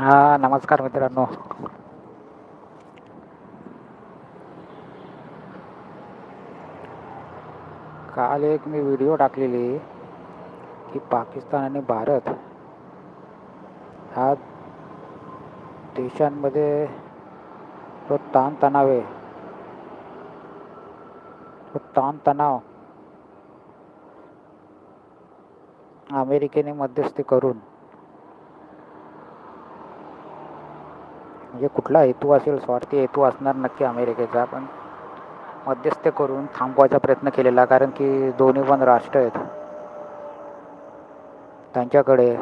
हा नमस्कार मित्रांनो. काल एक मी व्हिडिओ टाकलेली की पाकिस्तान आणि भारत हा देशांमध्ये जो ताणतणाव आहे तो ताणतणाव अमेरिकेने मध्यस्थी करून म्हणजे कुठला हेतू असेल स्वार्थी हेतू असणार नक्की अमेरिकेचा पण मध्यस्थ करून थांबवायचा प्रयत्न केलेला कारण की दोन्ही पण राष्ट्र आहेत. त्यांच्याकडे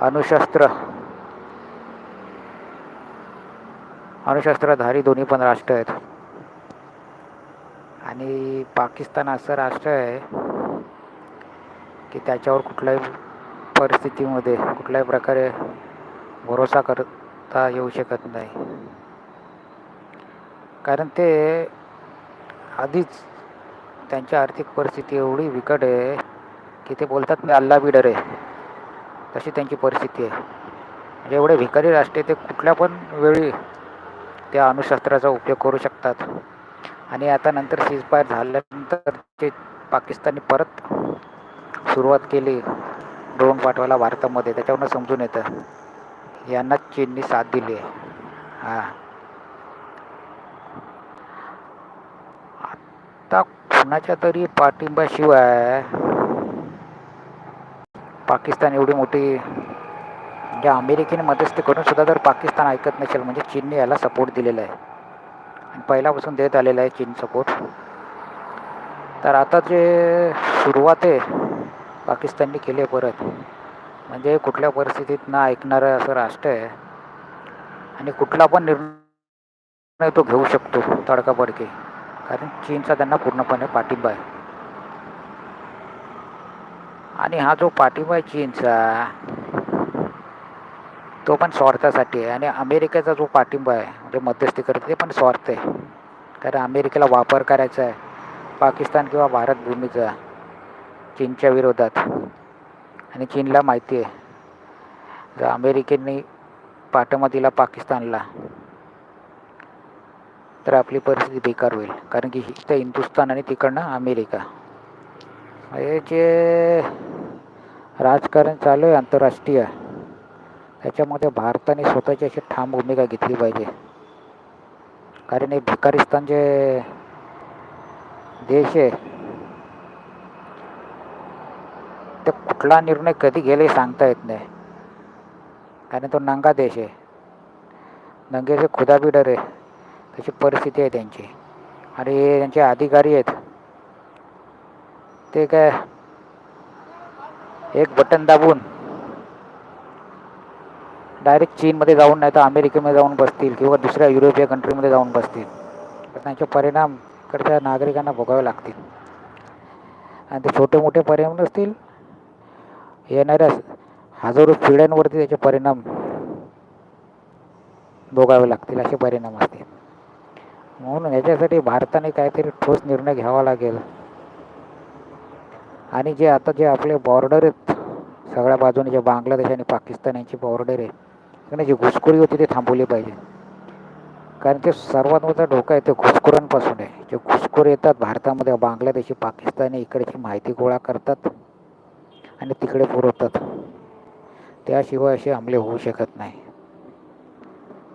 अणुशस्त्र अणुशस्त्रधारी दोन्ही पण राष्ट्र आहेत. आणि पाकिस्तान असं राष्ट्र आहे की त्याच्यावर कुठल्याही परिस्थितीमध्ये कुठल्याही प्रकारे भरोसा करता येऊ शकत नाही. कारण ते आधीच त्यांची आर्थिक परिस्थिती एवढी बिकट आहे की ते बोलतात मी अल्ला बिडर आहे. तशी त्यांची परिस्थिती आहे. म्हणजे एवढे भिकारी राष्ट्रीय ते कुठल्या पण वेळी त्या अणुशस्त्राचा उपयोग करू शकतात. आणि आता नंतर सीजफायर झाल्यानंतर ते पाकिस्तानने परत सुरुवात केली ड्रोन पाठवायला भारतामध्ये. त्याच्यावरनं समजून येतं. यांना चीननी साथ दिली. आहे हां. आता कुणाच्या तरी पाठिंब्याशिवाय पाकिस्तान एवढी मोठी म्हणजे अमेरिकेने मध्यस्थी करून सुद्धा जर पाकिस्तान ऐकत नसेल म्हणजे चीनने याला सपोर्ट दिलेला आहे. आणि पहिल्यापासून देत आलेला आहे चीन सपोर्ट तर आता जे सुरुवात आहे पाकिस्तानने केली आहे परत म्हणजे कुठल्या परिस्थितीत ना ऐकणारं असं राष्ट्र आहे. आणि कुठला पण निर्णय तो घेऊ शकतो तडकाबडकी कारण चीनचा त्यांना पूर्णपणे पाठिंबा आहे. आणि हा जो पाठिंबा आहे चीनचा तो पण स्वार्थासाठी आहे. आणि अमेरिकेचा जो पाठिंबा आहे म्हणजे मध्यस्थी करते ते पण स्वार्थ आहे. कारण अमेरिकेला वापर करायचा आहे. पाकिस्तान किंवा भारत भूमीचा चीनच्या विरोधात. आणि चीनला माहिती आहे. जर अमेरिकेने पाठिंबा दिला पाकिस्तानला. तर आपली परिस्थिती बेकार होईल. कारण की इथं हिंदुस्थान आणि तिकडनं अमेरिका. हे जे राजकारण चालू आहे आंतरराष्ट्रीय. त्याच्यामध्ये भारताने स्वतःची अशी ठाम भूमिका घेतली पाहिजे. कारण हे भिकारिस्तान जे देश आहे ते कुठला निर्णय कधी गेले सांगता येत नाही. कारण तो नंगा देश आहे. नंगेचे खुदा आहे. तशी परिस्थिती आहे त्यांची. आणि त्यांचे अधिकारी आहेत. ते काय? एक बटन दाबून डायरेक्ट चीनमध्ये जाऊन नाही तर अमेरिकेमध्ये जाऊन बसतील किंवा दुसऱ्या युरोपिय कंट्रीमध्ये जाऊन बसतील. तर त्यांचे परिणाम इकडच्या नागरिकांना भोगावे लागतील. आणि ते छोटे मोठे परिणाम नसतील येणाऱ्या हजारो पिढ्यांवरती त्याचे परिणाम भोगावे लागतील असे परिणाम असतील. म्हणून याच्यासाठी भारताने काहीतरी ठोस निर्णय घ्यावा लागेल. आणि जे आता जे आपले बॉर्डर आहेत सगळ्या बाजूने जे बांगलादेश आणि पाकिस्तान यांची बॉर्डर आहे तिकडे जी घुसखोरी होती ती थांबवली पाहिजे. कारण ते सर्वात मोठा धोका आहे ते घुसखोरांपासून आहे. जे घुसखोर येतात भारतामध्ये बांगलादेशी पाकिस्तानी इकडची माहिती गोळा करतात. आणि तिकडे पुरवतात. त्याशिवाय असे हमले होऊ शकत नाही.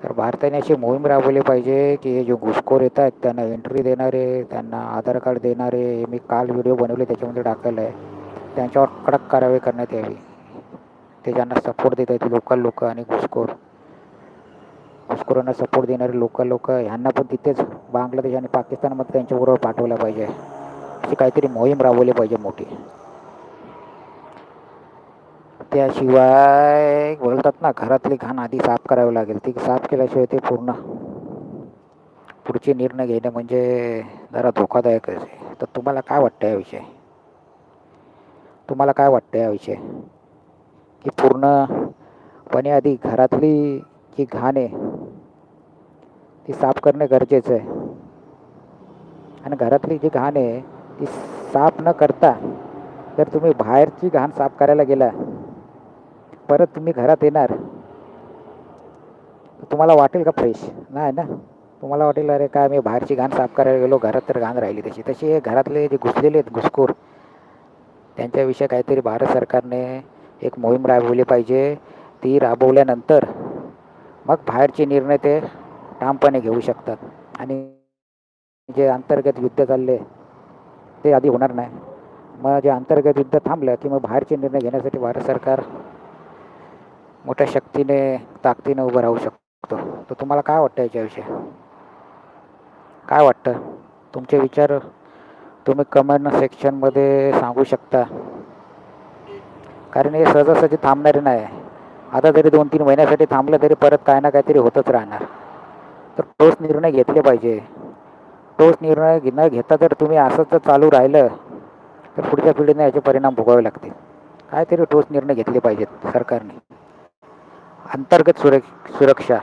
तर भारताने अशी मोहीम राबवली पाहिजे की हे जे घुसखोर येतात त्यांना एंट्री देणारे त्यांना आधार कार्ड देणारे हे मी काल व्हिडिओ बनवले त्याच्यामध्ये टाकलेलं आहे. त्यांच्यावर कडक कारवाई करण्यात यावी. ते ज्यांना सपोर्ट देत आहेत लोकल लोक आणि घुसखोर. घुसखोरांना सपोर्ट देणारे लोकल लोक ह्यांना पण तिथेच बांगलादेश आणि पाकिस्तानमध्ये त्यांच्याबरोबर पाठवलं पाहिजे. अशी काहीतरी मोहीम राबवली पाहिजे मोठी. त्याशिवाय बोलतात ना घरातली घाण आधी साफ करावी लागेल. ती साफ केल्याशिवाय ते पूर्ण पुढचे निर्णय घेणे म्हणजे जरा धोकादायकच आहे. तर तुम्हाला काय वाटतं याविषयी तुम्हाला काय वाटतं याविषयी की पूर्णपणे आधी घरातली जी घाण आहे ती साफ करणे गरजेचं आहे. आणि घरातली जी घाण आहे ती साफ न करता जर तुम्ही बाहेरची घाण साफ करायला गेला परत तुम्ही घरात येणार. तुम्हाला वाटेल का फ्रेश नाही ना? तुम्हाला वाटेल अरे काय मी बाहेरची घाण साफ करायला गेलो घरात तर घाण राहिली तशी. तशी हे घरातले जे घुसलेले आहेत घुसखोर त्यांच्याविषयी काहीतरी भारत सरकारने एक मोहीम राबवली पाहिजे. ती राबवल्यानंतर मग बाहेरचे निर्णय ते ठामपणे घेऊ शकतात. आणि जे अंतर्गत युद्ध चालले ते आधी होणार नाही. मग जे अंतर्गत युद्ध थांबलं की मग बाहेरचे निर्णय घेण्यासाठी भारत सरकार मोठ्या शक्तीने ताकदीने उभं राहू शकतो. तर तुम्हाला काय वाटतं याच्याविषयी? काय वाटतं? तुमचे विचार तुम्ही कमेंट सेक्शनमध्ये सांगू शकता. कारण हे सहजासहजी थांबणारे नाही. आता जरी दोन तीन महिन्यासाठी थांबलं तरी परत काय ना काहीतरी होतच राहणार. तर ठोस निर्णय घेतले पाहिजे. ठोस निर्णय न घेता जर तुम्ही असंच जर चालू राहिलं तर पुढच्या पिढीने याचे परिणाम भोगावे लागतील. काहीतरी ठोस निर्णय घेतले पाहिजेत सरकारने. अंतर्गत सुरक्ष सुरक्षा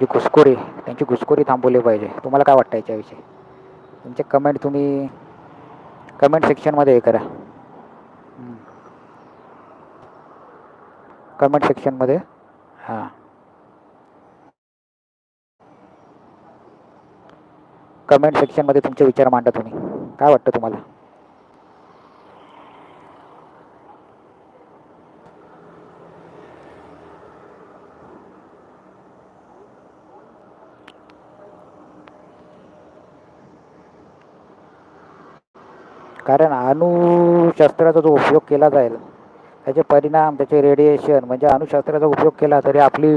जी घुसखोरी त्यांची घुसखोरी थांबवली पाहिजे. तुम्हाला काय वाटतं याच्याविषयी? तुमचे कमेंट तुम्ही कमेंट सेक्शनमध्ये हे करा. कमेंट सेक्शनमध्ये हां. कमेंट सेक्शनमध्ये तुमचे विचार मांडा तुम्ही. काय वाटतं तुम्हाला? कारण अणुशस्त्राचा जो उपयोग केला जाईल त्याचे परिणाम त्याचे रेडिएशन म्हणजे अणुशस्त्राचा उपयोग केला तरी आपली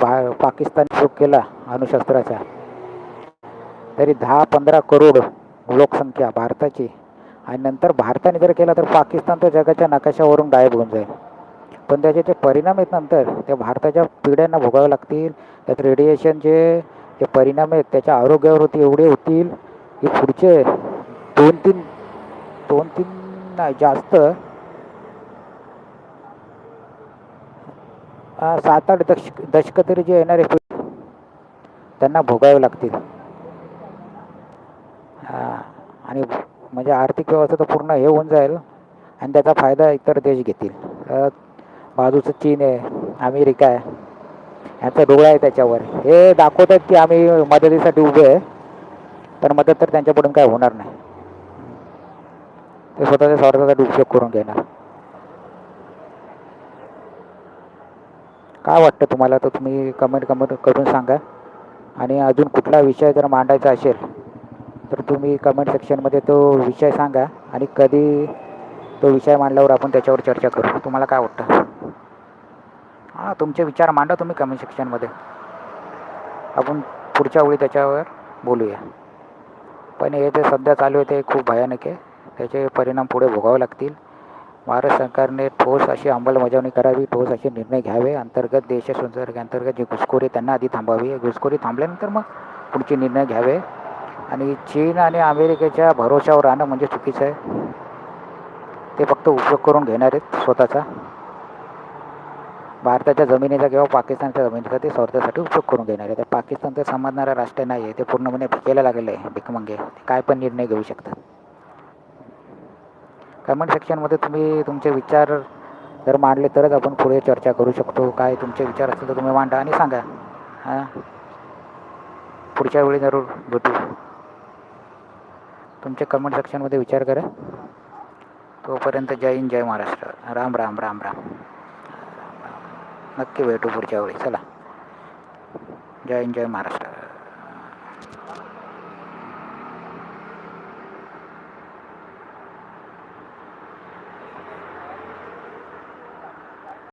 भा पाकिस्तान उपयोग केला अणुशस्त्राचा. तरी दहा पंधरा करोड लोकसंख्या भारताची आणि नंतर भारताने जर केला तर पाकिस्तान तो जगाच्या नकाशावरून गायब होऊन जाईल. पण त्याचे जे परिणाम आहेत नंतर त्या भारताच्या पिढ्यांना भोगावे लागतील. त्यात रेडिएशनचे जे परिणाम आहेत त्याच्या आरोग्यावरती एवढे होतील की पुढचे दोन तीन दोन तीन नाही जास्त. सात आठ दशक दशकं तरी जे येणारे त्यांना भोगावे लागतील. हा, आणि म्हणजे आर्थिक व्यवस्था तर पूर्ण हे होऊन जाईल आणि त्याचा फायदा इतर देश घेतील. बाजूचं चीन आहे अमेरिका आहे यांचा डोळा आहे त्याच्यावर. हे दाखवत आहेत की आम्ही मदतीसाठी उभे आहे पण मदत तर त्यांच्याकडून काय होणार नाही. ते स्वतःच्या स्वार्थासाठी उपयोग करून घेणार काय वाटतं तुम्हाला? तर तुम्ही कमेंट कमेंट करून सांगा. आणि अजून कुठला विषय जर मांडायचा असेल तर तुम्ही कमेंट सेक्शनमध्ये तो विषय सांगा. आणि कधी तो विषय मांडल्यावर आपण त्याच्यावर चर्चा करू. तुम्हाला काय वाटतं? हां तुमचे विचार मांडा तुम्ही कमेंट सेक्शनमध्ये आपण पुढच्या वेळी त्याच्यावर बोलूया. पण हे जे सध्या चालू आहे ते खूप भयानक आहे. त्याचे परिणाम पुढे भोगावे लागतील. भारत सरकारने ठोस अशी अंमलबजावणी करावी ठोस असे निर्णय घ्यावे. अंतर्गत देश अंतर्गत जे घुसखोरी त्यांना आधी थांबावी. घुसखोरी थांबल्यानंतर मग पुढचे निर्णय घ्यावे. आणि चीन आणि अमेरिकेच्या भरोशावर राहणं म्हणजे चुकीचं आहे. ते फक्त उपयोग करून घेणार आहेत स्वतःचा. भारताच्या जमिनीचा किंवा पाकिस्तानच्या जमिनीचा ते स्वार्थासाठी उपयोग करून घेणार आहे तर पाकिस्तान तर समजणारा राष्ट्र नाही आहे ते पूर्णपणे भिकेला लागलेलं आहे भिकमंगे ते काय पण निर्णय घेऊ शकतात. कमेंट सेक्शनमध्ये तुम्ही तुमचे विचार जर मांडले तरच आपण पुढे चर्चा करू शकतो. काय तुमचे विचार असतील तर तुम्ही मांडा आणि सांगा. हां? पुढच्या वेळी जरूर भेटू. तुमचे कमेंट सेक्शनमध्ये विचार करा. तोपर्यंत जय हिंद जय महाराष्ट्र. राम राम राम राम. नक्की भेटू पुढच्या वेळी. चला. जय हिंद जय महाराष्ट्र.